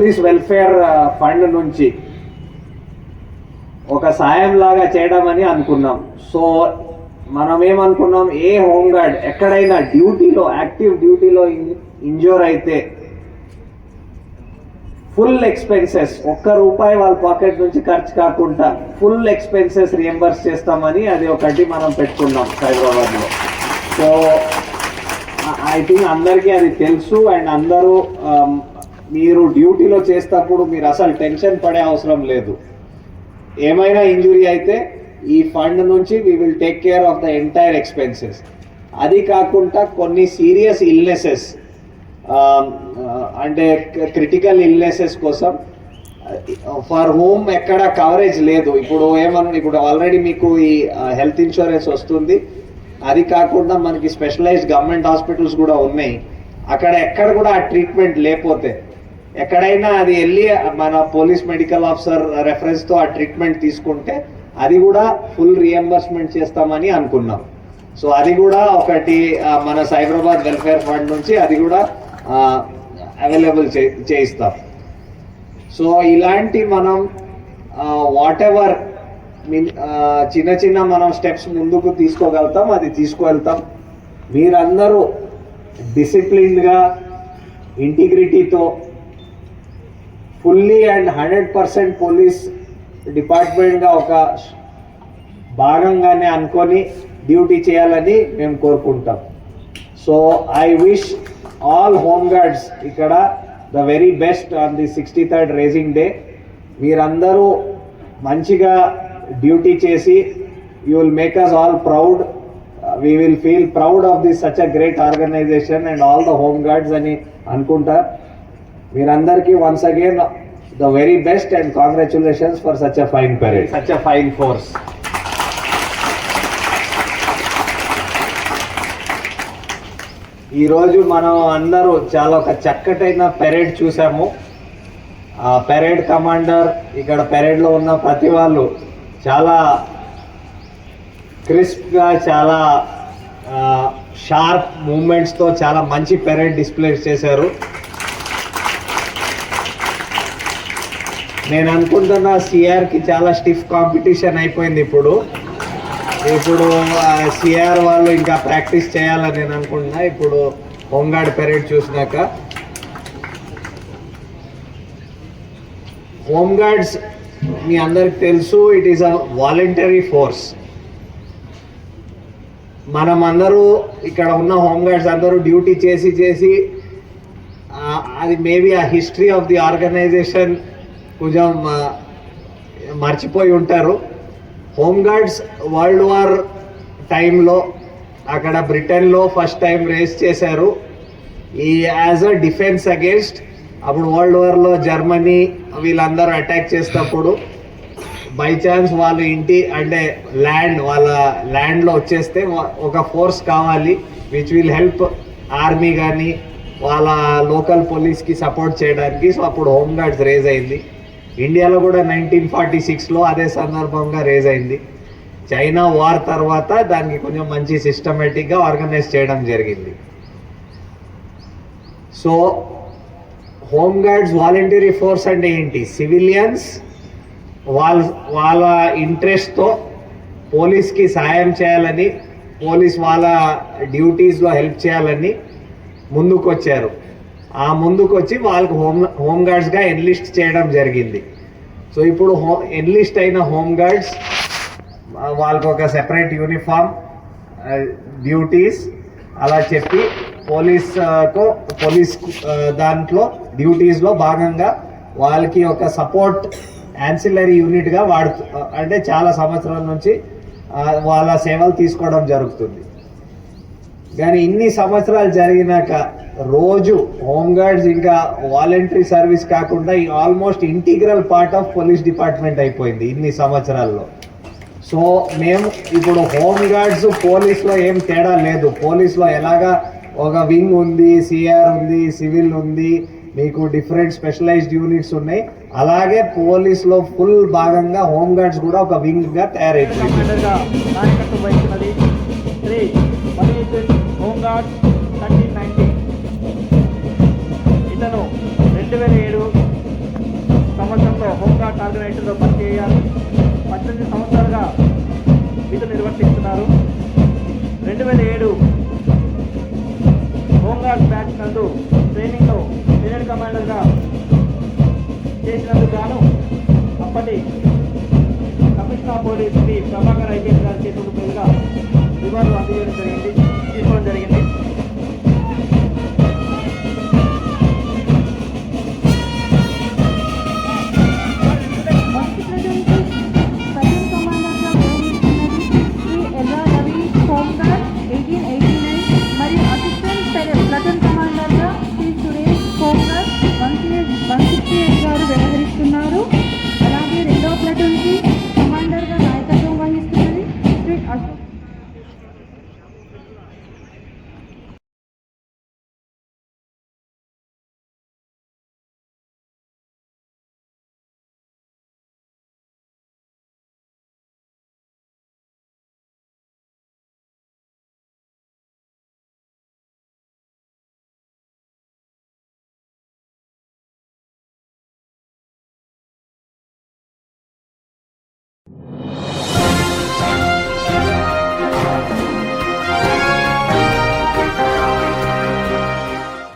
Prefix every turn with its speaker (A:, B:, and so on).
A: Police welfare fund నుంచి ఒక సాయం లాగా చేయడమని అనుకున్నాం. సో మనం ఏమనుకున్నాం ఏ హోంగార్డ్ ఎక్కడైనా డ్యూటీలో యాక్టివ్ డ్యూటీలో ఇంజూర్ అయితే ఫుల్ ఎక్స్పెన్సెస్ ఒక్క రూపాయి వాళ్ళ పాకెట్ నుంచి ఖర్చు కాకుండా ఫుల్ ఎక్స్పెన్సెస్ రియంబర్స్ చేస్తామని అది ఒకటి మనం పెట్టుకున్నాం హైదరాబాద్లో. సో ఐ థింక్ అందరికీ అది తెలుసు అండ్ అందరూ మీరు డ్యూటీలో చేసేటప్పుడు మీరు అసలు టెన్షన్ పడే అవసరం లేదు. ఏమైనా ఇంజురీ అయితే ఈ ఫండ్ నుంచి we will take care of the entire expenses అది కాకుండా కొన్ని సీరియస్ ఇల్నెసెస్ um, uh, అంటే క్రిటికల్ ఇల్నెసెస్ కోసం uh, ఫర్ హోమ్ ఎక్కడ కవరేజ్ లేదు. ఇప్పుడు ఏమన్నా ఇప్పుడు ఆల్రెడీ మీకు ఈ uh, హెల్త్ ఇన్సూరెన్స్ వస్తుంది. అది కాకుండా మనకి స్పెషలైజ్డ్ గవర్నమెంట్ హాస్పిటల్స్ కూడా ఉన్నాయి. అక్కడ ఎక్కడ కూడా ఆ ట్రీట్మెంట్ లేకపోతే ఎక్కడైనా అది వెళ్ళి మన పోలీస్ మెడికల్ ఆఫీసర్ రెఫరెన్స్తో ఆ ట్రీట్మెంట్ తీసుకుంటే అది కూడా ఫుల్ రియంబర్స్మెంట్ చేస్తామని అనుకున్నాం. సో అది కూడా ఒకటి మన సైబరాబాద్ వెల్ఫేర్ ఫండ్ నుంచి అది కూడా అవైలబుల్ చేయిస్తాం. సో ఇలాంటి మనం వాట్ ఎవర్ చిన్న చిన్న మనం స్టెప్స్ ముందుకు తీసుకోగలుగుతాం అది తీసుకువెళ్తాం. మీరందరూ డిసిప్లిన్డ్గా ఇంటిగ్రిటీతో fully and hundred percent police డిపార్ట్మెంట్గా ఒక భాగంగానే అనుకొని డ్యూటీ చేయాలని మేము కోరుకుంటాం. So I wish all home guards ఇక్కడ the very best on the sixty third raising day. మీరందరూ మంచిగా డ్యూటీ చేసి you will make us all proud. We will feel proud of this such a great organisation and all the home guards అని అనుకుంటా. మీరందరికీ once again the very best and congratulations for such a fine parade such a fine force ఈరోజు మనం అందరూ చాలా ఒక చక్కటైన parade చూసాము. ఆ పెరేడ్ కమాండర్ ఇక్కడ పెరేడ్లో ఉన్న ప్రతి వాళ్ళు చాలా క్రిస్ప్గా చాలా షార్ప్ మూమెంట్స్తో చాలా మంచి పెరేడ్ డిస్ప్లే చేశారు. నేను అనుకుంటున్నా సిఆర్కి చాలా స్టిఫ్ కాంపిటీషన్ అయిపోయింది ఇప్పుడు. ఇప్పుడు సిఆర్ వాళ్ళు ఇంకా ప్రాక్టీస్ చేయాలని నేను అనుకుంటున్నా. ఇప్పుడు హోంగార్డ్ పెరేడ్ చూసినాక. హోమ్ గార్డ్స్ మీ అందరికి తెలుసు it is a voluntary force మనం అందరూ ఇక్కడ ఉన్న హోమ్ గార్డ్స్ అందరూ డ్యూటీ చేసి చేసి అది మేబీ ఆ హిస్టరీ ఆఫ్ ది ఆర్గనైజేషన్ కొంచెం మర్చిపోయి ఉంటారు. హోమ్ గార్డ్స్ వరల్డ్ వార్ టైంలో అక్కడ బ్రిటన్లో ఫస్ట్ టైం రేస్ చేశారు. ఈ యాజ్ అ డిఫెన్స్ అగేన్స్ట్ అప్పుడు వరల్డ్ వార్లో జర్మనీ వీళ్ళందరూ అటాక్ చేసినప్పుడు బై ఛాన్స్ వాళ్ళు ఇంటి అంటే ల్యాండ్ వాళ్ళ ల్యాండ్లో వచ్చేస్తే ఒక ఫోర్స్ కావాలి. విచ్ విల్ హెల్ప్ ఆర్మీ కానీ వాళ్ళ లోకల్ పోలీస్కి సపోర్ట్ చేయడానికి. సో అప్పుడు హోమ్ గార్డ్స్ రేజ్ అయింది. ఇండియాలో కూడా నైన్టీన్ ఫార్టీ సిక్స్లో అదే సందర్భంగా రేజ్ అయింది. చైనా వార్ తర్వాత దానికి కొంచెం మంచి సిస్టమేటిక్గా ఆర్గనైజ్ చేయడం జరిగింది. So home guards voluntary force అంటే ఏంటి? సివిలియన్స్ వాళ్ళ వాళ్ళ ఇంట్రెస్ట్తో పోలీస్కి సాయం చేయాలని పోలీస్ వాళ్ళ డ్యూటీస్లో హెల్ప్ చేయాలని ముందుకొచ్చారు. ఆ ముందుకు వచ్చి వాళ్ళకి హోమ్ హోమ్ గార్డ్స్గా ఎన్లిస్ట్ చేయడం జరిగింది. సో ఇప్పుడు హో ఎన్లిస్ట్ అయిన హోమ్ గార్డ్స్ వాళ్ళకు ఒక సెపరేట్ యూనిఫామ్ డ్యూటీస్ అలా చెప్పి పోలీస్కు పోలీస్ దాంట్లో డ్యూటీస్లో భాగంగా వాళ్ళకి ఒక సపోర్ట్ యాన్సిలరీ యూనిట్గా వాడుతూ అంటే చాలా సంవత్సరాల నుంచి వాళ్ళ సేవలు తీసుకోవడం జరుగుతుంది. కానీ ఇన్ని సంవత్సరాలు జరిగినాక రోజు హోమ్ గార్డ్స్ ఇంకా వాలంటరీ సర్వీస్ కాకుండా almost integral part of police department అయిపోయింది ఇన్ని సంవత్సరాల్లో. సో మేము ఇప్పుడు హోమ్ గార్డ్స్ పోలీస్లో ఏం తేడా లేదు. పోలీస్లో ఎలాగా ఒక వింగ్ ఉంది సిఆర్ ఉంది సివిల్ ఉంది మీకు డిఫరెంట్ స్పెషలైజ్డ్ యూనిట్స్ ఉన్నాయి. అలాగే పోలీస్లో ఫుల్ భాగంగా హోమ్ గార్డ్స్ కూడా ఒక వింగ్గా తయారైపోయింది.
B: హోమ్ గార్డ్స్ రెండు వేల ఏడు సంవత్సరంలో హోంగార్డ్ ఆర్గనైజేషన్లో పనిచేయాలి పద్దెనిమిది సంవత్సరాలుగా విధులు నిర్వర్తిస్తున్నారు. రెండు వేల ఏడు హోంగార్డ్ బ్యాచ్ నందు ట్రైనింగ్లో